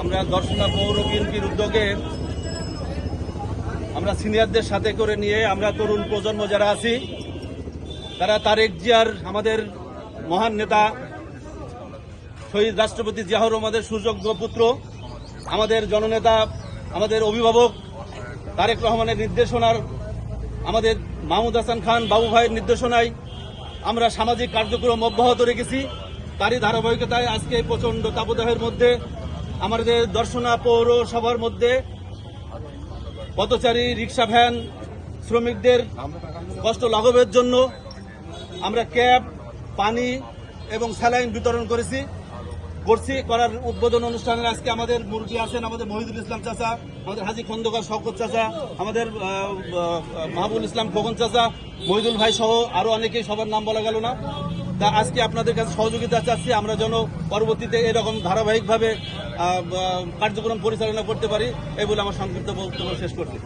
আমরা দর্শনা পৌর বিএনপির উদ্যোগে আমরা সিনিয়রদের সাথে করে নিয়ে আমরা তরুণ প্রজন্ম যারা আছি, তারা তারেক জিয়ার আমাদের মহান নেতা, শহীদ রাষ্ট্রপতি জিয়াউর আমাদের সুযোগ্য পুত্র, আমাদের জননেতা, আমাদের অভিভাবক তারেক রহমানের নির্দেশনার, আমাদের মাহমুদ হাসান খান বাবু ভাইয়ের নির্দেশনায় আমরা সামাজিক কার্যক্রম অব্যাহত রেখেছি। তারই ধারাবাহিকতায় আজকে প্রচণ্ড তাপদাহের মধ্যে, আমাদের দর্শনা পৌরসভার মধ্যে পথচারী রিক্সা ভ্যান শ্রমিকদের কষ্ট লাঘবের জন্য আমরা ক্যাব, পানি এবং স্যালাইন বিতরণ করেছি। করছি, করার উদ্বোধন অনুষ্ঠানে আজকে আমাদের মুরগি আছেন, আমাদের মহিদুল ইসলাম চাচা, আমাদের হাজি খন্দকার শওকত চাচা, আমাদের মাহবুল ইসলাম খোকন চাচা, মহিদুল ভাই সহ আরও অনেকেই সবার নাম বলা গেল না। তা আজকে আপনাদের কাছে সহযোগিতা চাচ্ছি, আমরা যেন পরবর্তীতে এরকম ধারাবাহিকভাবে কার্যক্রম পরিচালনা করতে পারি, এই বলে আমার সংক্ষিপ্ত বক্তব্য শেষ করছি।